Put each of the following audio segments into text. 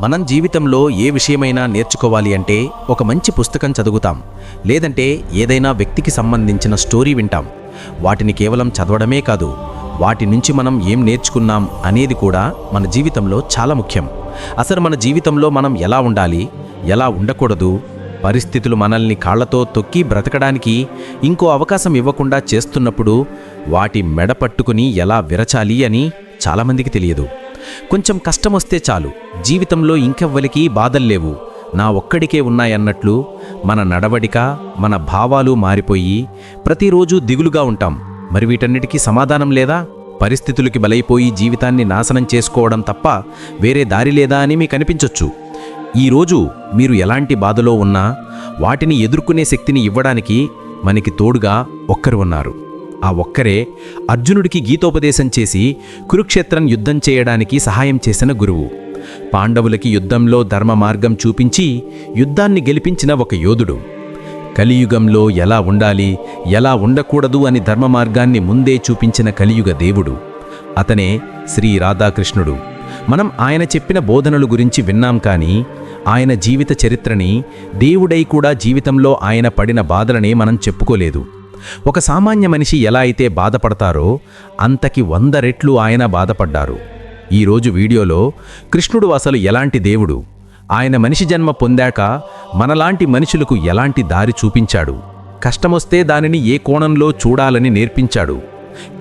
మనం జీవితంలో ఏ విషయమైనా నేర్చుకోవాలి అంటే ఒక మంచి పుస్తకం చదువుతాం. లేదంటే ఏదైనా వ్యక్తికి సంబంధించిన స్టోరీ వింటాం. వాటిని కేవలం చదవడమే కాదు వాటి నుంచి మనం ఏం నేర్చుకున్నాం అనేది కూడా మన జీవితంలో చాలా ముఖ్యం. అసలు మన జీవితంలో మనం ఎలా ఉండాలి ఎలా ఉండకూడదు పరిస్థితులు మనల్ని కాళ్ళతో తొక్కి బ్రతకడానికి ఇంకో అవకాశం ఇవ్వకుండా చేస్తున్నప్పుడు వాటి మెడ పట్టుకుని ఎలా విరచాలి అని చాలామందికి తెలియదు. కొంచెం కష్టం వస్తే చాలు. జీవితంలో ఇంకెవ్వలికి బాధల్లేవు నా ఒక్కడికే ఉన్నాయన్నట్లు మన నడవడిక మన భావాలు మారిపోయి ప్రతిరోజు దిగులుగా ఉంటాం. మరి వీటన్నిటికీ సమాధానం లేదా? పరిస్థితులకి బలైపోయి జీవితాన్ని నాశనం చేసుకోవడం తప్ప వేరే దారి లేదా అని మీకు అనిపించొచ్చు. ఈరోజు మీరు ఎలాంటి బాధలో ఉన్నా వాటిని ఎదుర్కొనే శక్తిని ఇవ్వడానికి మనకి తోడుగా ఒక్కరు ఉన్నారు. ఆ ఒక్కరే అర్జునుడికి గీతోపదేశం చేసి కురుక్షేత్రం యుద్ధం చేయడానికి సహాయం చేసిన గురువు. పాండవులకి యుద్ధంలో ధర్మ మార్గం చూపించి యుద్ధాన్ని గెలిపించిన ఒక యోధుడు. కలియుగంలో ఎలా ఉండాలి ఎలా ఉండకూడదు అని ధర్మ మార్గాన్ని ముందే చూపించిన కలియుగ దేవుడు. అతనే శ్రీ రాధాకృష్ణుడు. మనం ఆయన చెప్పిన బోధనలు గురించి విన్నాం కానీ ఆయన జీవిత చరిత్రని దేవుడై కూడా జీవితంలో ఆయన పడిన బాధలని మనం చెప్పుకోలేదు. ఒక సామాన్య మనిషి ఎలా అయితే బాధపడతారో అంతకి వంద రెట్లు ఆయన బాధపడ్డారు. ఈరోజు వీడియోలో కృష్ణుడు అసలు ఎలాంటి దేవుడు? ఆయన మనిషి జన్మ పొందాక మనలాంటి మనుషులకు ఎలాంటి దారి చూపించాడు? కష్టమొస్తే దానిని ఏ కోణంలో చూడాలని నేర్పించాడు?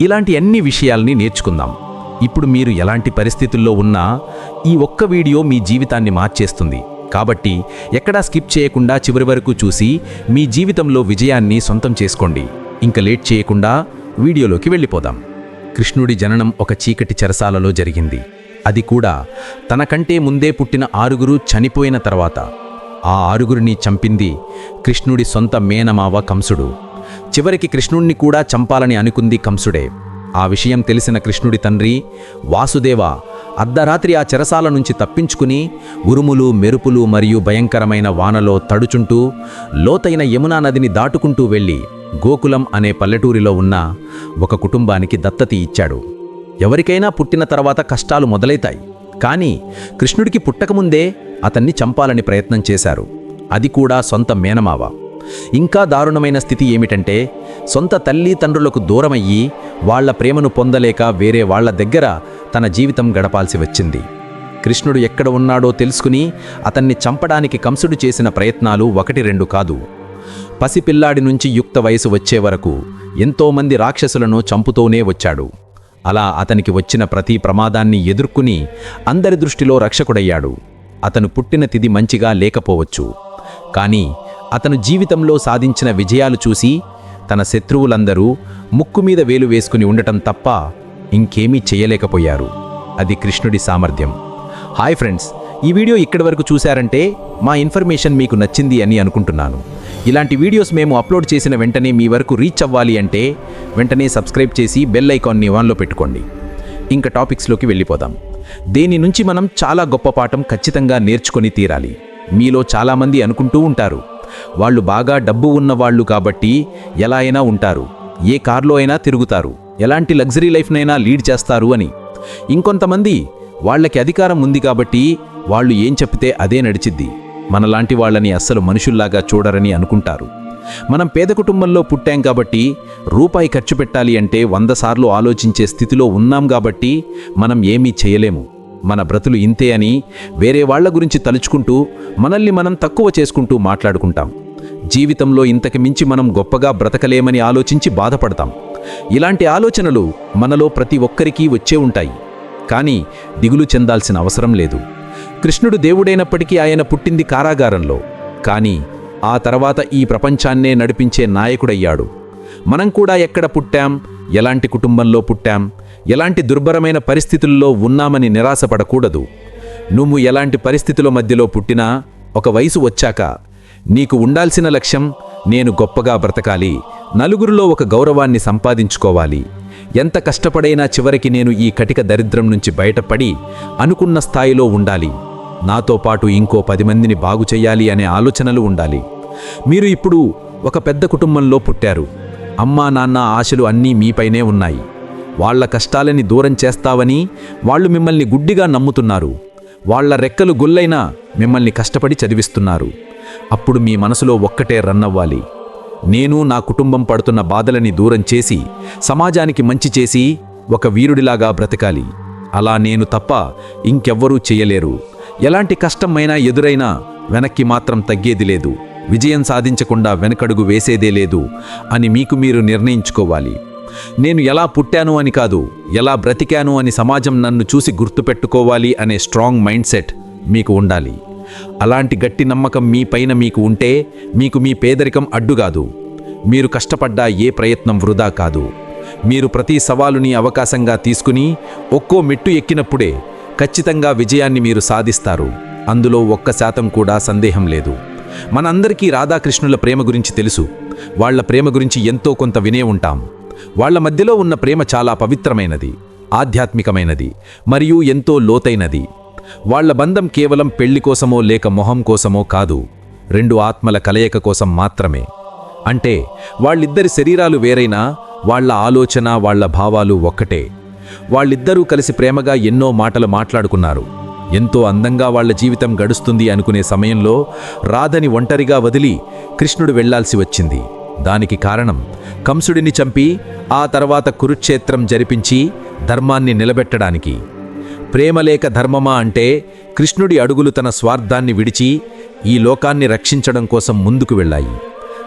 ఇలాంటి అన్ని విషయాల్ని నేర్చుకుందాం. ఇప్పుడు మీరు ఎలాంటి పరిస్థితుల్లో ఉన్నా ఈ ఒక్క వీడియో మీ జీవితాన్ని మార్చేస్తుంది. కాబట్టి ఎక్కడా స్కిప్ చేయకుండా చివరి వరకు చూసి మీ జీవితంలో విజయాన్ని సొంతం చేసుకోండి. ఇంక లేట్ చేయకుండా వీడియోలోకి వెళ్ళిపోదాం. కృష్ణుడి జననం ఒక చీకటి చెరసాలలో జరిగింది. అది కూడా తనకంటే ముందే పుట్టిన ఆరుగురు చనిపోయిన తర్వాత. ఆ ఆరుగురిని చంపింది కృష్ణుడి సొంత మేనమావ కంసుడు. చివరికి కృష్ణుణ్ణి కూడా చంపాలని అనుకుంది కంసుడే. ఆ విషయం తెలిసిన కృష్ణుడి తండ్రి వాసుదేవ అర్ధరాత్రి ఆ చెరసాల నుంచి తప్పించుకుని ఉరుములు మెరుపులు మరియు భయంకరమైన వానలో తడుచుంటూ లోతైన యమునా నదిని దాటుకుంటూ వెళ్ళి గోకులం అనే పల్లెటూరిలో ఉన్న ఒక కుటుంబానికి దత్తతి ఇచ్చాడు. ఎవరికైనా పుట్టిన తర్వాత కష్టాలు మొదలైతాయి కానీ కృష్ణుడికి పుట్టకముందే అతన్ని చంపాలని ప్రయత్నం చేశారు. అది కూడా సొంత మేనమావ. ఇంకా దారుణమైన స్థితి ఏమిటంటే సొంత తల్లి తండ్రులకు దూరమయ్యి వాళ్ళ ప్రేమను పొందలేక వేరే వాళ్ళ దగ్గర తన జీవితం గడపాల్సి వచ్చింది. కృష్ణుడు ఎక్కడ ఉన్నాడో తెలుసుకుని అతన్ని చంపడానికి కంసుడు చేసిన ప్రయత్నాలు ఒకటి రెండు కాదు. పసిపిల్లాడి నుంచి యుక్త వయసు వచ్చే వరకు ఎంతోమంది రాక్షసులను చంపుతూనే వచ్చాడు. అలా అతనికి వచ్చిన ప్రతి ప్రమాదాన్ని ఎదుర్కొని అందరి దృష్టిలో రక్షకుడయ్యాడు. అతను పుట్టిన తిది మంచిగా లేకపోవచ్చు. కానీ అతను జీవితంలో సాధించిన విజయాలు చూసి తన శత్రువులందరూ ముక్కు మీద వేలు వేసుకుని ఉండటం తప్ప ఇంకేమీ చేయలేకపోయారు. అది కృష్ణుడి సామర్థ్యం. హాయ్ ఫ్రెండ్స్ ఈ వీడియో ఇక్కడి వరకు చూశారంటే మా ఇన్ఫర్మేషన్ మీకు నచ్చింది అని అనుకుంటున్నాను. ఇలాంటి వీడియోస్ మేము అప్లోడ్ చేసిన వెంటనే మీ వరకు రీచ్ అవ్వాలి అంటే వెంటనే సబ్స్క్రైబ్ చేసి బెల్ ఐకాన్ని ఆన్లో పెట్టుకోండి. ఇంకా టాపిక్స్లోకి వెళ్ళిపోదాం. దేని నుంచి మనం చాలా గొప్ప పాఠం ఖచ్చితంగా నేర్చుకొని తీరాలి. మీలో చాలామంది అనుకుంటూ ఉంటారు. వాళ్ళు బాగా డబ్బు ఉన్నవాళ్ళు కాబట్టి ఎలా అయినా ఉంటారు. ఏ కార్లో అయినా తిరుగుతారు. ఎలాంటి లగ్జరీ లైఫ్నైనా లీడ్ చేస్తారు అని. ఇంకొంతమంది వాళ్ళకి అధికారం ఉంది కాబట్టి వాళ్ళు ఏం చెప్తే అదే నడిచిద్ది. మనలాంటి వాళ్ళని అస్సలు మనుషుల్లాగా చూడరని అనుకుంటారు. మనం పేద కుటుంబంలో పుట్టాం కాబట్టి రూపాయి ఖర్చు పెట్టాలి అంటే వంద సార్లు ఆలోచించే స్థితిలో ఉన్నాం కాబట్టి మనం ఏమీ చేయలేము. మన బ్రతులు ఇంతే అని వేరే వాళ్ళ గురించి తలుచుకుంటూ మనల్ని మనం తక్కువ చేసుకుంటూ మాట్లాడుకుంటాం. జీవితంలో ఇంతకు మించి మనం గొప్పగా బ్రతకలేమని ఆలోచించి బాధపడతాం. ఇలాంటి ఆలోచనలు మనలో ప్రతి ఒక్కరికీ వచ్చే ఉంటాయి. కానీ దిగులు చెందాల్సిన అవసరం లేదు. కృష్ణుడు దేవుడైనప్పటికీ ఆయన పుట్టింది కారాగారంలో. కానీ ఆ తర్వాత ఈ ప్రపంచాన్నే నడిపించే నాయకుడయ్యాడు. మనం కూడా ఎక్కడ పుట్టాం? ఎలాంటి కుటుంబంలో పుట్టాం? ఎలాంటి దుర్భరమైన పరిస్థితుల్లో ఉన్నామని నిరాశపడకూడదు. నువ్వు ఎలాంటి పరిస్థితుల మధ్యలో పుట్టినా ఒక వయసు వచ్చాక నీకు ఉండాల్సిన లక్ష్యం నేను గొప్పగా బ్రతకాలి. నలుగురిలో ఒక గౌరవాన్ని సంపాదించుకోవాలి. ఎంత కష్టపడైనా చివరికి నేను ఈ కటిక దరిద్రం నుంచి బయటపడి అనుకున్న స్థాయిలో ఉండాలి. నాతో పాటు ఇంకో పది మందిని బాగు చేయాలి అనే ఆలోచనలు ఉండాలి. మీరు ఇప్పుడు ఒక పెద్ద కుటుంబంలో పుట్టారు. అమ్మా నాన్న ఆశలు అన్నీ మీపైనే ఉన్నాయి. వాళ్ళ కష్టాలని దూరం చేస్తావని వాళ్ళు మిమ్మల్ని గుడ్డిగా నమ్ముతున్నారు. వాళ్ళ రెక్కలు గుల్లైనా మిమ్మల్ని కష్టపడి చదివిస్తున్నారు. అప్పుడు మీ మనసులో ఒక్కటే రన్నవ్వాలి నేను నా కుటుంబం పడుతున్న బాధలని దూరం చేసి సమాజానికి మంచి చేసి ఒక వీరుడిలాగా బ్రతకాలి. అలా నేను తప్ప ఇంకెవ్వరూ చెయ్యలేరు ఎలాంటి కష్టమైనా ఎదురైనా వెనక్కి మాత్రం తగ్గేది లేదు. విజయం సాధించకుండా వెనకడుగు వేసేదే లేదు అని మీకు మీరు నిర్ణయించుకోవాలి. నేను ఎలా పుట్టాను అని కాదు ఎలా బ్రతికాను అని సమాజం నన్ను చూసి గుర్తుపెట్టుకోవాలి అనే స్ట్రాంగ్ మైండ్ సెట్ మీకు ఉండాలి. అలాంటి గట్టి నమ్మకం మీ పైన మీకు ఉంటే మీకు మీ పేదరికం అడ్డుగాదు మీరు కష్టపడ్డా ఏ ప్రయత్నం వృధా కాదు. మీరు ప్రతి సవాలుని అవకాశంగా తీసుకుని ఒక్కో మెట్టు ఎక్కినప్పుడే ఖచ్చితంగా విజయాన్ని మీరు సాధిస్తారు. అందులో ఒక్క శాతం కూడా సందేహం లేదు. మనందరికీ రాధాకృష్ణుల ప్రేమ గురించి తెలుసు. వాళ్ళ ప్రేమ గురించి ఎంతో కొంత వినే ఉంటాం. వాళ్ళ మధ్యలో ఉన్న ప్రేమ చాలా పవిత్రమైనది ఆధ్యాత్మికమైనది మరియు ఎంతో లోతైనది. వాళ్ళ బంధం కేవలం పెళ్ళి కోసమో లేక మొహం కోసమో కాదు రెండు ఆత్మల కలయిక కోసం మాత్రమే. అంటే వాళ్ళిద్దరి శరీరాలు వేరైనా వాళ్ళ ఆలోచన వాళ్ళ భావాలు ఒక్కటే. వాళ్ళిద్దరూ కలిసి ప్రేమగా ఎన్నో మాటలు మాట్లాడుకున్నారు. ఎంతో అందంగా వాళ్ళ జీవితం గడుస్తుంది అనుకునే సమయంలో రాధని ఒంటరిగా వదిలి కృష్ణుడు వెళ్ళాల్సి వచ్చింది. దానికి కారణం కంసుడిని చంపి ఆ తర్వాత కురుక్షేత్రం జరిపించి ధర్మాన్ని నిలబెట్టడానికి. ప్రేమలేక ధర్మమా అంటే కృష్ణుడి అడుగులు తన స్వార్థాన్ని విడిచి ఈ లోకాన్ని రక్షించడం కోసం ముందుకు వెళ్ళాయి.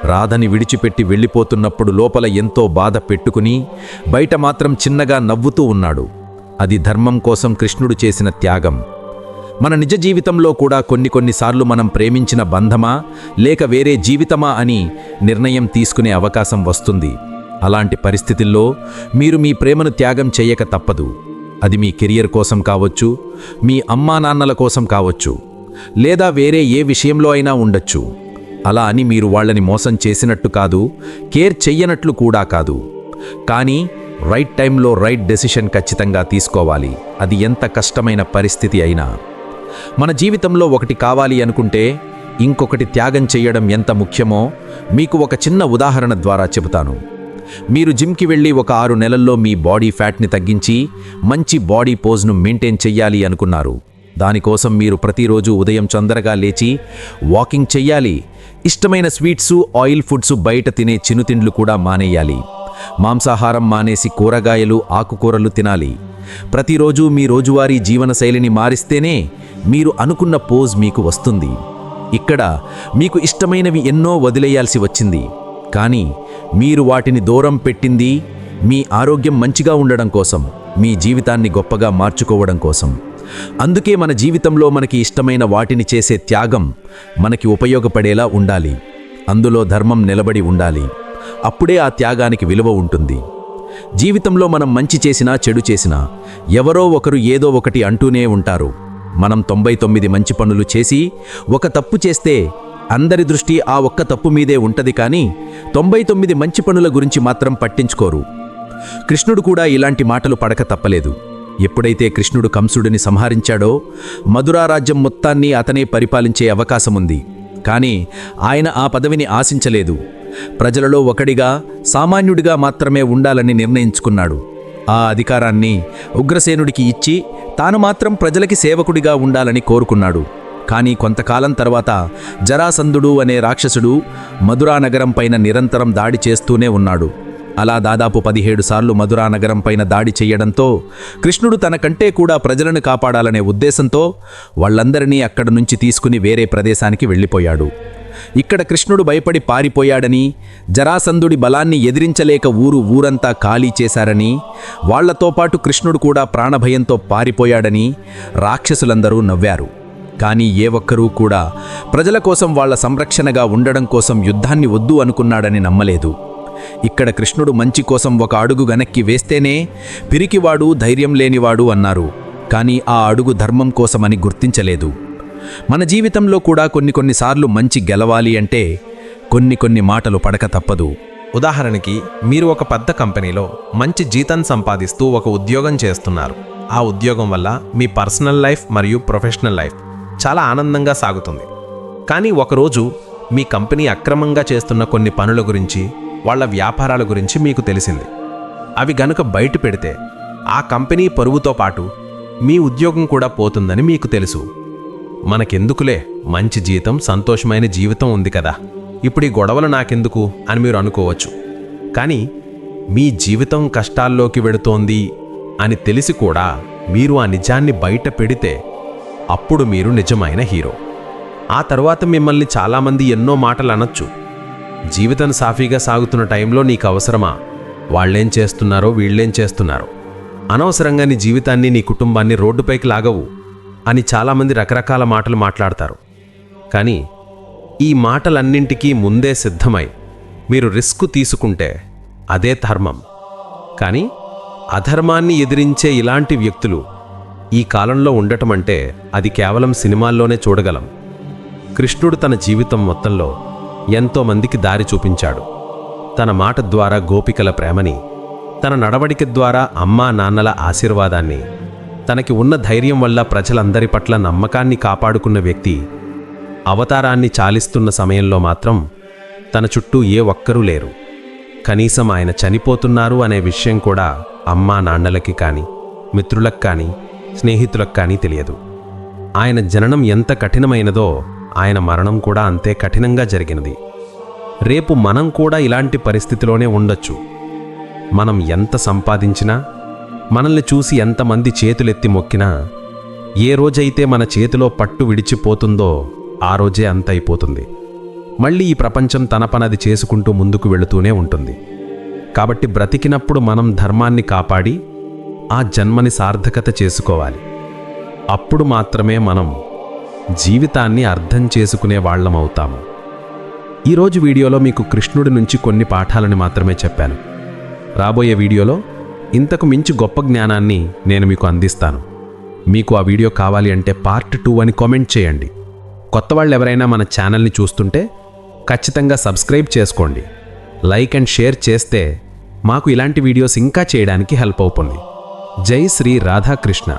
రాధని విడిచిపెట్టి వెళ్ళిపోతున్నప్పుడు లోపల ఎంతో బాధ పెట్టుకుని బయట మాత్రం చిన్నగా నవ్వుతూ ఉన్నాడు. అది ధర్మం కోసం కృష్ణుడు చేసిన త్యాగం. మన నిజ జీవితంలో కూడా కొన్ని కొన్నిసార్లు మనం ప్రేమించిన బంధమా లేక వేరే జీవితమా అని నిర్ణయం తీసుకునే అవకాశం వస్తుంది. అలాంటి పరిస్థితుల్లో మీరు మీ ప్రేమను త్యాగం చేయక తప్పదు. అది మీ కెరియర్ కోసం కావచ్చు మీ అమ్మా నాన్నల కోసం కావచ్చు లేదా వేరే ఏ విషయంలో అయినా ఉండొచ్చు. అలా అని మీరు వాళ్ళని మోసం చేసినట్టు కాదు కేర్ చెయ్యనట్లు కూడా కాదు. కానీ రైట్ టైంలో రైట్ డెసిషన్ ఖచ్చితంగా తీసుకోవాలి. అది ఎంత కష్టమైన పరిస్థితి అయినా. మన జీవితంలో ఒకటి కావాలి అనుకుంటే ఇంకొకటి త్యాగం చేయడం ఎంత ముఖ్యమో మీకు ఒక చిన్న ఉదాహరణ ద్వారా చెబుతాను. మీరు జిమ్కి వెళ్ళి ఒక ఆరు నెలల్లో మీ బాడీ ఫ్యాట్ని తగ్గించి మంచి బాడీ పోజ్ను మెయింటైన్ చెయ్యాలి అనుకున్నారు. దానికోసం మీరు ప్రతిరోజు ఉదయం చందరగా లేచి వాకింగ్ చెయ్యాలి. ఇష్టమైన స్వీట్సు ఆయిల్ ఫుడ్స్ బయట తినే చినుతిండ్లు కూడా మానేయాలి. మాంసాహారం మానేసి కూరగాయలు ఆకుకూరలు తినాలి. ప్రతిరోజు మీ రోజువారీ జీవనశైలిని మారిస్తేనే మీరు అనుకున్న పోజ్ మీకు వస్తుంది. ఇక్కడ మీకు ఇష్టమైనవి ఎన్నో వదిలేయాల్సి వచ్చింది. కానీ మీరు వాటిని దూరం పెట్టింది మీ ఆరోగ్యం మంచిగా ఉండడం కోసం మీ జీవితాన్ని గొప్పగా మార్చుకోవడం కోసం. అందుకే మన జీవితంలో మనకి ఇష్టమైన వాటిని చేసే త్యాగం మనకి ఉపయోగపడేలా ఉండాలి. అందులో ధర్మం నిలబడి ఉండాలి. అప్పుడే ఆ త్యాగానికి విలువ ఉంటుంది. జీవితంలో మనం మంచి చేసినా చెడు చేసినా ఎవరో ఒకరు ఏదో ఒకటి అంటూనే ఉంటారు. మనం తొంభై తొమ్మిది మంచి పనులు చేసి ఒక తప్పు చేస్తే అందరి దృష్టి ఆ ఒక్క తప్పు మీదే ఉంటది కానీ తొంభై తొమ్మిది మంచి పనుల గురించి మాత్రం పట్టించుకోరు. కృష్ణుడు కూడా ఇలాంటి మాటలు పడక తప్పలేదు. ఎప్పుడైతే కృష్ణుడు కంసుడిని సంహరించాడో మధురారాజ్యం మొత్తాన్ని అతనే పరిపాలించే అవకాశముంది. కానీ ఆయన ఆ పదవిని ఆశించలేదు. ప్రజలలో ఒకడిగా సామాన్యుడిగా మాత్రమే ఉండాలని నిర్ణయించుకున్నాడు. ఆ అధికారాన్ని ఉగ్రసేనుడికి ఇచ్చి తాను మాత్రం ప్రజలకి సేవకుడిగా ఉండాలని కోరుకున్నాడు. కానీ కొంతకాలం తర్వాత జరాసంధుడు అనే రాక్షసుడు మధురా నగరం పైన నిరంతరం దాడి చేస్తూనే ఉన్నాడు. అలా దాదాపు పదిహేడు సార్లు మధురా నగరం పైన దాడి చేయడంతో కృష్ణుడు తన కంటే కూడా ప్రజలను కాపాడాలనే ఉద్దేశంతో వాళ్ళందరినీ అక్కడ నుంచి తీసుకుని వేరే ప్రదేశానికి వెళ్ళిపోయాడు. ఇక్కడ కృష్ణుడు భయపడి పారిపోయాడని జరాసంధుడి బలాన్ని ఎదిరించలేక ఊరు ఊరంతా ఖాళీ చేశారని వాళ్ళతో పాటు కృష్ణుడు కూడా ప్రాణభయంతో పారిపోయాడని రాక్షసులందరూ నవ్వారు. కానీ ఏ ఒక్కరూ కూడా ప్రజల కోసం వాళ్ళ సంరక్షణగా ఉండడం కోసం యుద్ధాన్ని వద్దు అనుకున్నాడని నమ్మలేదు. ఇక్కడ కృష్ణుడు మంచి కోసం ఒక అడుగు వెనక్కి వేస్తేనే పిరికివాడు ధైర్యం లేనివాడు అన్నారు. కానీ ఆ అడుగు ధర్మం కోసమని గుర్తించలేదు. మన జీవితంలో కూడా కొన్ని కొన్నిసార్లు మంచి గెలవాలి అంటే కొన్ని కొన్ని మాటలు పడక తప్పదు. ఉదాహరణకి మీరు ఒక పెద్ద కంపెనీలో మంచి జీతం సంపాదిస్తూ ఒక ఉద్యోగం చేస్తున్నారు. ఆ ఉద్యోగం వల్ల మీ పర్సనల్ లైఫ్ మరియు ప్రొఫెషనల్ లైఫ్ చాలా ఆనందంగా సాగుతుంది. కానీ ఒకరోజు మీ కంపెనీ అక్రమంగా చేస్తున్న కొన్ని పనుల గురించి వాళ్ళ వ్యాపారాల గురించి మీకు తెలిసింది. అవి గనుక బయట పెడితే ఆ కంపెనీ పరువుతో పాటు మీ ఉద్యోగం కూడా పోతుందని మీకు తెలుసు. మనకెందుకులే? మంచి జీతం సంతోషమైన జీవితం ఉంది కదా. ఇప్పుడు ఈ గొడవలు నాకెందుకు అని మీరు అనుకోవచ్చు. కానీ మీ జీవితం కష్టాల్లోకి వెడుతోంది అని తెలిసి కూడా మీరు ఆ నిజాన్ని బయట పెడితే అప్పుడు మీరు నిజమైన హీరో. ఆ తర్వాత మిమ్మల్ని చాలామంది ఎన్నో మాటలు అనొచ్చు. జీవితం సాఫీగా సాగుతున్న టైంలో నీకు అవసరమా? వాళ్ళేం చేస్తున్నారో వీళ్ళేం చేస్తున్నారో? అనవసరంగా నీ జీవితాన్ని నీ కుటుంబాన్ని రోడ్డుపైకి లాగవు. అని చాలామంది రకరకాల మాటలు మాట్లాడతారు. కానీ ఈ మాటలన్నింటికీ ముందే సిద్ధమై మీరు రిస్క్ తీసుకుంటే అదే ధర్మం. కానీ అధర్మాన్ని ఎదిరించే ఇలాంటి వ్యక్తులు ఈ కాలంలో ఉండటం అంటే అది కేవలం సినిమాల్లోనే చూడగలం. కృష్ణుడు తన జీవితం మొత్తంలో ఎంతోమందికి దారి చూపించాడు. తన మాట ద్వారా గోపికల ప్రేమని తన నడవడిక ద్వారా అమ్మా నాన్నల ఆశీర్వాదాన్ని తనకి ఉన్న ధైర్యం వల్ల ప్రజలందరి పట్ల నమ్మకాన్ని కాపాడుకున్న వ్యక్తి అవతారాన్ని చాలిస్తున్న సమయంలో మాత్రం తన చుట్టూ ఏ ఒక్కరూ లేరు. కనీసం ఆయన చనిపోతున్నారు అనే విషయం కూడా అమ్మా నాన్నలకి కానీ మిత్రులకు కానీ స్నేహితులకు కానీ తెలియదు. ఆయన జననం ఎంత కఠినమైనదో ఆయన మరణం కూడా అంతే కఠినంగా జరిగినది. రేపు మనం కూడా ఇలాంటి పరిస్థితిలోనే ఉండొచ్చు. మనం ఎంత సంపాదించినా మనల్ని చూసి ఎంతమంది చేతులెత్తి మొక్కినా ఏ రోజైతే మన చేతిలో పట్టు విడిచిపోతుందో ఆ రోజే అంత అయిపోతుంది మళ్ళీ ఈ ప్రపంచం తన పనది చేసుకుంటూ ముందుకు వెళుతూనే ఉంటుంది. కాబట్టి బ్రతికినప్పుడు మనం ధర్మాన్ని కాపాడి ఆ జన్మని సార్థకత చేసుకోవాలి. అప్పుడు మాత్రమే మనం జీవితాన్ని అర్థం చేసుకునే వాళ్ళమవుతాము ఈరోజు వీడియోలో మీకు కృష్ణుడి నుంచి కొన్ని పాఠాలను మాత్రమే చెప్పాను. రాబోయే వీడియోలో ఇంతకు మించి గొప్ప జ్ఞానాన్ని నేను మీకు అందిస్తాను. మీకు ఆ వీడియో కావాలి అంటే పార్ట్ టూ అని కామెంట్ చేయండి. కొత్త వాళ్ళు ఎవరైనా మన ఛానల్ని చూస్తుంటే ఖచ్చితంగా సబ్స్క్రైబ్ చేసుకోండి. లైక్ అండ్ షేర్ చేస్తే మాకు ఇలాంటి వీడియోస్ ఇంకా చేయడానికి హెల్ప్ అవుతుంది. జై శ్రీ రాధాకృష్ణ.